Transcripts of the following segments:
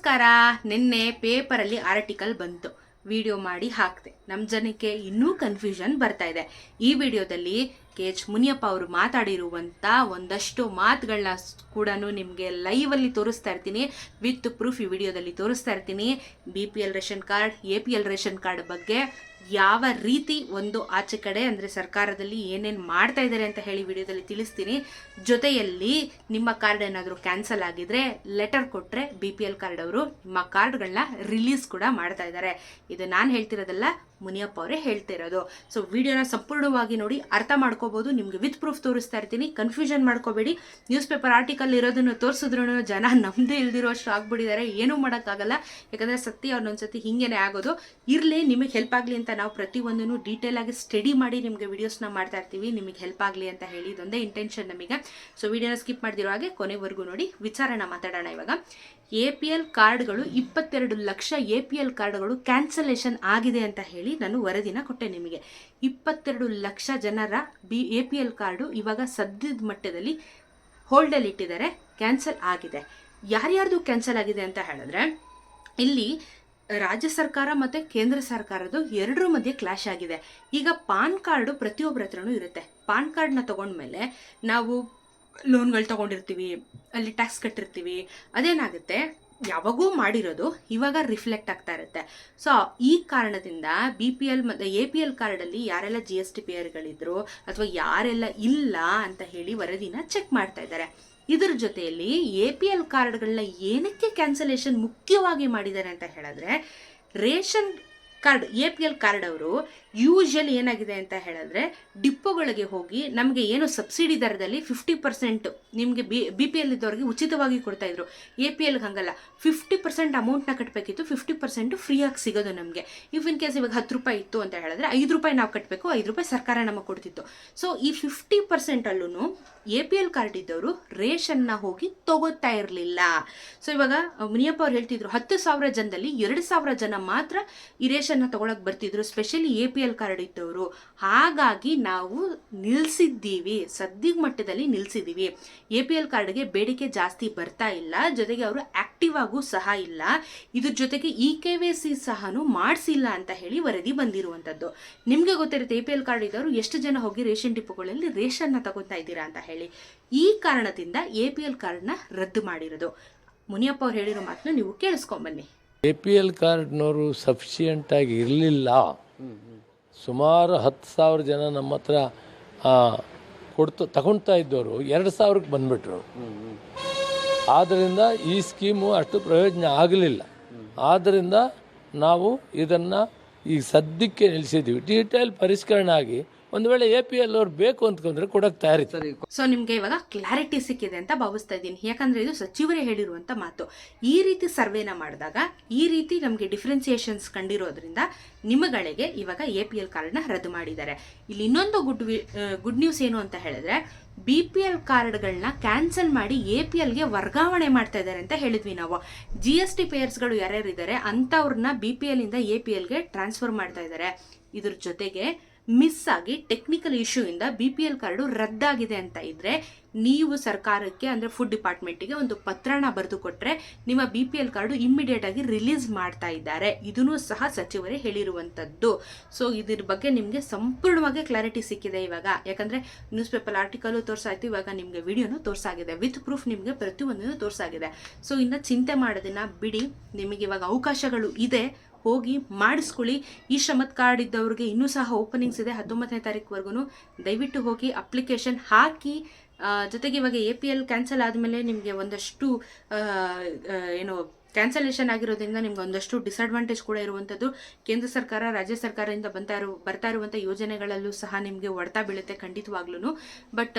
ನಮಸ್ಕಾರ. ನಿನ್ನೆ ಪೇಪರಲ್ಲಿ ಆರ್ಟಿಕಲ್ ಬಂತು. ವಿಡಿಯೋ ಮಾಡಿ ಹಾಕಿದೆ. ನಮ್ಮ ಜನಕ್ಕೆ ಇನ್ನೂ ಕನ್ಫ್ಯೂಷನ್ ಬರ್ತಾ ಇದೆ. ಈ ವಿಡಿಯೋದಲ್ಲಿ ಕೆ ಎಚ್ ಮುನಿಯಪ್ಪ ಅವರು ಮಾತಾಡಿರುವಂಥ ಒಂದಷ್ಟು ಮಾತುಗಳನ್ನ ಕೂಡ ನಿಮಗೆ ಲೈವಲ್ಲಿ ತೋರಿಸ್ತಾ ಇರ್ತೀನಿ. ವಿತ್ ಪ್ರೂಫ್ ಈ ವಿಡಿಯೋದಲ್ಲಿ ತೋರಿಸ್ತಾ ಇರ್ತೀನಿ. B P L ration card A P L ration card ಬಗ್ಗೆ ಯಾವ ರೀತಿ ಒಂದು ಆಚೆ ಕಡೆ ಅಂದರೆ ಸರ್ಕಾರದಲ್ಲಿ ಏನೇನು ಮಾಡ್ತಾ ಇದ್ದಾರೆ ಅಂತ ಹೇಳಿ ವಿಡಿಯೋದಲ್ಲಿ ತಿಳಿಸ್ತೀನಿ. ಜೊತೆಯಲ್ಲಿ ನಿಮ್ಮ ಕಾರ್ಡ್ ಏನಾದರೂ ಕ್ಯಾನ್ಸಲ್ ಆಗಿದ್ರೆ ಲೆಟರ್ ಕೊಟ್ಟರೆ ಬಿ ಪಿ ಎಲ್ ಕಾರ್ಡ್ ಅವರು ನಿಮ್ಮ ಕಾರ್ಡ್ಗಳನ್ನ ರಿಲೀಸ್ ಕೂಡ ಮಾಡ್ತಾ ಇದ್ದಾರೆ ಇದು ನಾನು ಹೇಳ್ತಿರೋದಲ್ಲ ಮುನಿಯಪ್ಪ ಅವರೇ ಹೇಳ್ತಾ ಇರೋದು ಸೊ ವಿಡಿಯೋನ ಸಂಪೂರ್ಣವಾಗಿ ನೋಡಿ ಅರ್ಥ ಮಾಡ್ಕೋಬೋದು. ನಿಮಗೆ ವಿತ್ ಪ್ರೂಫ್ ತೋರಿಸ್ತಾ ಇರ್ತೀನಿ. ಕನ್ಫ್ಯೂಷನ್ ಮಾಡ್ಕೋಬೇಡಿ. ನ್ಯೂಸ್ ಪೇಪರ್ ಆರ್ಟಿಕಲ್ ಇರೋದನ್ನು ತೋರಿಸಿದ್ರು ಜನ ನಮ್ಮದೇ ಇಲ್ದಿರೋ ಅಷ್ಟು ಆಗ್ಬಿಟ್ಟಿದ್ದಾರೆ ಏನೂ ಮಾಡೋಕ್ಕಾಗಲ್ಲ. ಯಾಕಂದರೆ ಸತ್ಯ ಅವ್ರನ್ನೊಂದ್ಸತಿ ಹಿಂಗೇನೆ ಆಗೋದು. ಇರಲಿ, ನಿಮಗೆ ಹೆಲ್ಪ್ ಆಗಲಿ ಅಂತ ನಾವು ಪ್ರತಿಯೊಂದನ್ನು ಡೀಟೇಲ್ ಆಗಿ ಸ್ಟಡಿ ಮಾಡಿ ನಿಮಗೆ ವಿಡಿಯೋಸ್ನ ಮಾಡ್ತಾ ಇರ್ತೀವಿ. ನಿಮಗೆ ಹೆಲ್ಪ್ ಆಗಲಿ ಅಂತ ಹೇಳಿ ಇದೊಂದೇ ಇಂಟೆನ್ಷನ್ ನಮಗೆ. ಸೊ ವಿಡಿಯೋನ ಸ್ಕಿಪ್ ಮಾಡಿದಿರೋ ಹಾಗೆ ಕೊನೆವರೆಗೂ ನೋಡಿ. ವಿಚಾರಣೆ ಮಾತಾಡೋಣ ಇವಾಗ. ಎ ಪಿ ಎಲ್ ಕಾರ್ಡ್ಗಳು ಇಪ್ಪತ್ತೆರಡು ಲಕ್ಷ ಎ ಪಿ ಎಲ್ ಕಾರ್ಡ್ಗಳು ಕ್ಯಾನ್ಸಲೇಷನ್ ಆಗಿದೆ ಅಂತ ಹೇಳಿ ನಾನು ವರದಿನ ಕೊಟ್ಟೆ ನಿಮಗೆ. ಇಪ್ಪತ್ತೆರಡು ಲಕ್ಷ ಜನರ B, A P L card ಇವಾಗ ಸದ್ಯದ ಮಟ್ಟದಲ್ಲಿ ಹೋಲ್ಡಲ್ಲಿ ಇಟ್ಟಿದ್ದಾರೆ, ಕ್ಯಾನ್ಸಲ್ ಆಗಿದೆ. ಯಾರ್ಯಾರ್ದು ಕ್ಯಾನ್ಸಲ್ ಆಗಿದೆ ಅಂತ ಹೇಳಿದ್ರೆ, ಇಲ್ಲಿ ರಾಜ್ಯ ಸರ್ಕಾರ ಮತ್ತು ಕೇಂದ್ರ ಸರ್ಕಾರದ್ದು ಎರಡರ ಮಧ್ಯೆ ಕ್ಲಾಶ್ ಆಗಿದೆ. ಈಗ ಪಾನ್ ಕಾರ್ಡು ಪ್ರತಿಯೊಬ್ಬರ ಹತ್ರನೂ ಇರುತ್ತೆ. ಪಾನ್ ಕಾರ್ಡ್ನ ತಗೊಂಡ್ಮೇಲೆ ನಾವು ಲೋನ್ಗಳು ತಗೊಂಡಿರ್ತೀವಿ, ಅಲ್ಲಿ ಟ್ಯಾಕ್ಸ್ ಕಟ್ಟಿರ್ತೀವಿ, ಅದೇನಾಗುತ್ತೆ? ಯಾವಾಗೂ ಮಾಡಿರೋದು ಇವಾಗ ರಿಫ್ಲೆಕ್ಟ್ ಆಗ್ತಾ ಇರುತ್ತೆ. ಸೊ ಈ ಕಾರಣದಿಂದ ಬಿ ಪಿ ಎಲ್ ಮತ್ತು ಎ ಪಿ ಎಲ್ ಕಾರ್ಡಲ್ಲಿ ಯಾರೆಲ್ಲ ಜಿ ಎಸ್ ಟಿ ಪೇಯರ್ಗಳಿದ್ರು ಅಥವಾ ಯಾರೆಲ್ಲ ಇಲ್ಲ ಅಂತ ಹೇಳಿ ವರದಿನ ಚೆಕ್ ಮಾಡ್ತಾ ಇದ್ದಾರೆ. ಇದರ ಜೊತೆಯಲ್ಲಿ ಎ ಪಿ ಎಲ್ ಕಾರ್ಡ್ಗಳನ್ನ ಏನಕ್ಕೆ ಕ್ಯಾನ್ಸಲೇಷನ್ ಮುಖ್ಯವಾಗಿ ಮಾಡಿದ್ದಾರೆ ಅಂತ ಹೇಳಿದ್ರೆ, ration card A P L card ಅವರು ಯೂಶಲಿ ಏನಾಗಿದೆ ಅಂತ ಹೇಳಿದ್ರೆ ಡಿಪ್ಪೋಗಳಿಗೆ ಹೋಗಿ ನಮಗೆ ಏನು ಸಬ್ಸಿಡಿ ದರದಲ್ಲಿ ಫಿಫ್ಟಿ ಪರ್ಸೆಂಟ್ ನಿಮಗೆ ಬಿ ಬಿ ಪಿ ಎಲ್ ಇದ್ದವ್ರಿಗೆ ಉಚಿತವಾಗಿ ಕೊಡ್ತಾ ಇದ್ರು. ಎ ಪಿ ಎಲ್ಗೆ ಹಂಗಲ್ಲ ಫಿಫ್ಟಿ ಪರ್ಸೆಂಟ್ ಅಮೌಂಟ್ನ ಕಟ್ಟಬೇಕಿತ್ತು ಫಿಫ್ಟಿ ಪರ್ಸೆಂಟ್ ಫ್ರೀಯಾಗಿ ಸಿಗೋದು ನಮಗೆ. ಇಫ್ ಇನ್ ಕೇಸ್ ಇವಾಗ ಹತ್ತು ರೂಪಾಯಿ ಇತ್ತು ಅಂತ ಹೇಳಿದ್ರೆ ಐದು ರೂಪಾಯಿ ನಾವು ಕಟ್ಟಬೇಕು ಐದು ರೂಪಾಯಿ ಸರ್ಕಾರ ನಮಗೆ ಕೊಡ್ತಿತ್ತು. ಸೊ ಈ ಫಿಫ್ಟಿ ಪರ್ಸೆಂಟಲ್ಲೂ ಎ ಪಿ ಎಲ್ ಕಾರ್ಡ್ ಇದ್ದವರು ರೇಷನ್ನ ಹೋಗಿ ತಗೋತಾ ಇರಲಿಲ್ಲ. ಸೊ ಇವಾಗ, ಮುನಿಯಪ್ಪ ಅವ್ರು ಹೇಳ್ತಿದ್ರು, ಹತ್ತು ಸಾವಿರ ಜನದಲ್ಲಿ ಎರಡು ಸಾವಿರ ಜನ ಮಾತ್ರ ಈ ರೇಷನ್ನ ತಗೊಳಕ್ ಬರ್ತಿದ್ರು, specially A P L card ಇದ್ದವರು. ಹಾಗಾಗಿ ನಾವು ನಿಲ್ಸಿದ್ದೀವಿ ಸದ್ಯಕ್ಕೆ ಮಟ್ಟದಲ್ಲಿ ನಿಲ್ಸಿದ್ದೀವಿ. ಎ ಪಿ ಎಲ್ ಕಾರ್ಡ್ಗೆ ಬೇಡಿಕೆ ಜಾಸ್ತಿ ಬರ್ತಾ ಇಲ್ಲ, ಜೊತೆಗೆ ಅವರು ಆಕ್ಟಿವ್ ಆಗೂ ಸಹ ಇಲ್ಲ. ಇದ್ರ ಜೊತೆಗೆ ಇ ಕೆ ವಿ ಸಿ ಸಹನು ಮಾಡಿಸಿಲ್ಲ ಅಂತ ಹೇಳಿ ವರದಿ ಬಂದಿರುವಂಥದ್ದು ನಿಮಗೆ ಗೊತ್ತಿರುತ್ತೆ, ಎ ಪಿ ಎಲ್ ಕಾರ್ಡ್ ಇದ್ದವರು ಎಷ್ಟು ಜನ ಹೋಗಿ ರೇಷನ್ ಡಿಪೋಗಳಲ್ಲಿ ರೇಷನ್ನ ತಗೊತಾ ಇದ್ದೀರಾ ಅಂತ ಹೇಳಿ. ಈ ಕಾರಣದಿಂದ ಎ ಪಿ ಎಲ್ ಕಾರ್ಡ್ನ ರದ್ದು ಮಾಡಿರೋದು. ಮುನಿಯಪ್ಪ ಅವ್ರು ಹೇಳಿರೋ ಮಾತನ್ನ ನೀವು ಕೇಳಿಸ್ಕೊಂಬನ್ನಿ ಎ ಪಿ ಎಲ್ ಕಾರ್ಡ್ನವರು ಸಫಿಷಿಯೆಂಟಾಗಿ ಇರಲಿಲ್ಲ. ಸುಮಾರು ಹತ್ತು ಸಾವಿರ ಜನ ನಮ್ಮ ಹತ್ರ ಕೊಡ್ತು ತಗೊಳ್ತಾ ಇದ್ದವರು ಎರಡು ಸಾವಿರಕ್ಕೆ ಬಂದ್ಬಿಟ್ರು. ಆದ್ದರಿಂದ ಈ ಸ್ಕೀಮು ಅಷ್ಟು ಪ್ರಯೋಜನ ಆಗಲಿಲ್ಲ. ಆದ್ದರಿಂದ ನಾವು ಇದನ್ನು ಈ ಸದ್ಯಕ್ಕೆ ನಿಲ್ಲಿಸಿದ್ದೀವಿ ಡೀಟೇಲ್ ಪರಿಷ್ಕರಣೆ ಆಗಿ ಒಂದು ವೇಳೆ ಎ ಪಿ ಎಲ್ ಅವ್ರು ಬೇಕು ಅಂತಂದ್ರೆ ಕೊಡಕ್ಕೆ ತಯಾರಿ ಸೊ ನಿಮ್ಗೆ ಇವಾಗ ಕ್ಲಾರಿಟಿ ಸಿಕ್ಕಿದೆ ಅಂತ ಭಾವಿಸ್ತಾ ಇದ್ದೀನಿ. ಯಾಕಂದ್ರೆ ಇದು ಸಚಿವರೇ ಹೇಳಿರುವಂತ ಮಾತು. ಈ ರೀತಿ ಸರ್ವೇನ ಮಾಡಿದಾಗ ಈ ರೀತಿ ನಮಗೆ ಡಿಫ್ರೆನ್ಸಿಯೇಷನ್ಸ್ ಕಂಡಿರೋದ್ರಿಂದ ನಿಮ್ಮಗಳಿಗೆ ಇವಾಗ ಎ ಪಿ ಎಲ್ ಕಾರ್ಡ್ನ ರದ್ದು ಮಾಡಿದ್ದಾರೆ. ಇಲ್ಲಿ ಇನ್ನೊಂದು ಗುಡ್ ಗುಡ್ ನ್ಯೂಸ್ ಏನು ಅಂತ ಹೇಳಿದ್ರೆ ಬಿ ಪಿ ಎಲ್ ಕಾರ್ಡ್ಗಳನ್ನ ಕ್ಯಾನ್ಸಲ್ ಮಾಡಿ ಎ ಪಿ ಎಲ್ಗೆ ವರ್ಗಾವಣೆ ಮಾಡ್ತಾ ಇದ್ದಾರೆ ಅಂತ ಹೇಳಿದ್ವಿ ನಾವು. ಜಿ ಎಸ್ ಟಿ ಪೇಯರ್ಸ್ಗಳು ಯಾರ್ಯಾರು ಇದ್ದಾರೆ ಅಂಥವ್ರನ್ನ ಬಿ ಪಿ ಎಲ್ ಇಂದ ಎ ಪಿ ಎಲ್ಗೆ ಟ್ರಾನ್ಸ್ಫರ್ ಮಾಡ್ತಾ ಇದ್ದಾರೆ. ಇದ್ರ ಜೊತೆಗೆ ಮಿಸ್ ಆಗಿ ಟೆಕ್ನಿಕಲ್ ಇಶ್ಯೂ ಇಂದ ಬಿ ಪಿ ಎಲ್ ಕಾರ್ಡು ರದ್ದಾಗಿದೆ ಅಂತ ಇದ್ರೆ ನೀವು ಸರ್ಕಾರಕ್ಕೆ ಅಂದ್ರೆ ಫುಡ್ ಡಿಪಾರ್ಟ್ಮೆಂಟಿಗೆ ಒಂದು ಪತ್ರನ ಬರೆದು ಕೊಟ್ಟರೆ ನಿಮ್ಮ B P L card immediate ಆಗಿ ರಿಲೀಸ್ ಮಾಡ್ತಾ ಇದ್ದಾರೆ. ಇದನ್ನು ಸಹ ಸಚಿವರೇ ಹೇಳಿರುವಂಥದ್ದು ಸೊ ಇದ್ರ ಬಗ್ಗೆ ನಿಮಗೆ ಸಂಪೂರ್ಣವಾಗಿ ಕ್ಲಾರಿಟಿ ಸಿಕ್ಕಿದೆ ಇವಾಗ. ಯಾಕಂದ್ರೆ ನ್ಯೂಸ್ ಪೇಪರ್ ಆರ್ಟಿಕಲ್ ತೋರ್ಸಾಯ್ತು, ಇವಾಗ ನಿಮಗೆ ವಿಡಿಯೋನು ತೋರ್ಸಾಗಿದೆ. ವಿತ್ ಪ್ರೂಫ್ ನಿಮಗೆ ಪ್ರತಿಯೊಂದನ್ನು ತೋರ್ಸಾಗಿದೆ. ಸೊ ಇನ್ನು ಚಿಂತೆ ಮಾಡೋದನ್ನ ಬಿಡಿ. ನಿಮಗೆ ಇವಾಗ ಅವಕಾಶಗಳು ಇದೆ. ಹೋಗಿ ಮಾಡಿಸ್ಕೊಳ್ಳಿ. ಈ ಶ್ರಮತ್ ಕಾರ್ಡ್ ಇದ್ದವ್ರಿಗೆ ಇನ್ನೂ ಸಹ ಓಪನಿಂಗ್ಸ್ ಇದೆ ಹತ್ತೊಂಬತ್ತನೇ ತಾರೀಕುವರೆಗೂ ದಯವಿಟ್ಟು ಹೋಗಿ ಅಪ್ಲಿಕೇಶನ್ ಹಾಕಿ ಜೊತೆಗೆ ಇವಾಗ ಎ ಪಿ ಎಲ್ ಕ್ಯಾನ್ಸಲ್ ಆದಮೇಲೆ ನಿಮಗೆ ಒಂದಷ್ಟು ಏನು ಕ್ಯಾನ್ಸಲೇಷನ್ ಆಗಿರೋದ್ರಿಂದ ನಿಮ್ಗೆ ಒಂದಷ್ಟು ಡಿಸ್ಅಡ್ವಾಂಟೇಜ್ ಕೂಡ ಇರುವಂಥದ್ದು. ಕೇಂದ್ರ ಸರ್ಕಾರ, ರಾಜ್ಯ ಸರ್ಕಾರದಿಂದ ಬಂತಾ ಇರೋ, ಬರ್ತಾ ಇರುವಂಥ ಯೋಜನೆಗಳಲ್ಲೂ ಸಹ ನಿಮಗೆ ಹೊಡ್ತಾ ಬೀಳುತ್ತೆ ಖಂಡಿತವಾಗ್ಲೂ ಬಟ್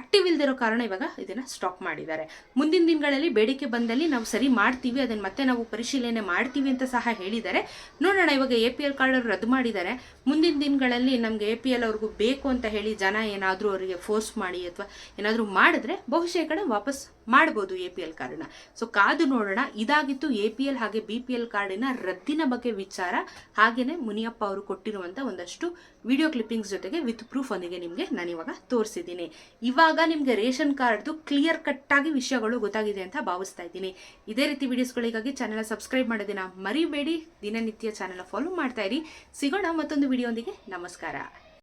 ಆಕ್ಟಿವ್ ಇಲ್ದಿರೋ ಕಾರಣ ಇವಾಗ ಇದನ್ನು ಸ್ಟಾಪ್ ಮಾಡಿದ್ದಾರೆ. ಮುಂದಿನ ದಿನಗಳಲ್ಲಿ ಬೇಡಿಕೆ ಬಂದಲ್ಲಿ ನಾವು ಸರಿ ಮಾಡ್ತೀವಿ, ಅದನ್ನು ಮತ್ತೆ ನಾವು ಪರಿಶೀಲನೆ ಮಾಡ್ತೀವಿ ಅಂತ ಸಹ ಹೇಳಿದ್ದಾರೆ. ನೋಡೋಣ, ಇವಾಗ ಎ ಪಿ ಎಲ್ ಕಾರ್ಡ್ ರದ್ದು ಮಾಡಿದ್ದಾರೆ. ಮುಂದಿನ ದಿನಗಳಲ್ಲಿ ನಮಗೆ ಎ ಪಿ ಎಲ್ ಅವ್ರಿಗೂ ಬೇಕು ಅಂತ ಹೇಳಿ ಜನ ಏನಾದರೂ ಅವರಿಗೆ ಫೋರ್ಸ್ ಮಾಡಿ ಅಥವಾ ಏನಾದರೂ ಮಾಡಿದ್ರೆ ಬಹುಶಃ ಕಡೆ ವಾಪಸ್ ಮಾಡ್ಬೋದು ಎ ಪಿ ಎಲ್ ಕಾರ್ಡ್ನ ಸೊ ಕಾದು ನೋಡೋಣ. ಇದಾಗ ಇದಾಗಿತ್ತು ಎ ಪಿ ಎಲ್ ಹಾಗೆ ಬಿ ಪಿ ಎಲ್ ಕಾರ್ಡಿನ ರದ್ದಿನ ಬಗ್ಗೆ ವಿಚಾರ. ಹಾಗೆಯೇ ಮುನಿಯಪ್ಪ ಅವರು ಕೊಟ್ಟಿರುವಂಥ ಒಂದಷ್ಟು ವಿಡಿಯೋ ಕ್ಲಿಪ್ಪಿಂಗ್ಸ್ ಜೊತೆಗೆ ವಿತ್ ಪ್ರೂಫ್ ಒಂದಿಗೆ ನಿಮಗೆ ನಾನು ಇವಾಗ ತೋರಿಸಿದ್ದೀನಿ. ಇವಾಗ ನಿಮಗೆ ರೇಷನ್ ಕಾರ್ಡ್ದು ಕ್ಲಿಯರ್ ಕಟ್ಟಾಗಿ ವಿಷಯಗಳು ಗೊತ್ತಾಗಿದೆ ಅಂತ ಭಾವಿಸ್ತಾ ಇದ್ದೀನಿ. ಇದೇ ರೀತಿ ವಿಡಿಯೋಸ್ಗಳಿಗಾಗಿ ಚಾನೆಲ್ ಸಬ್ಸ್ಕ್ರೈಬ್ ಮಾಡೋದನ್ನ ಮರಿಬೇಡಿ. ದಿನನಿತ್ಯ ಚಾನೆಲ್ ಫಾಲೋ ಮಾಡ್ತಾ ಇರಿ. ಸಿಗೋಣ ಮತ್ತೊಂದು ವಿಡಿಯೋಂದಿಗೆ ನಮಸ್ಕಾರ.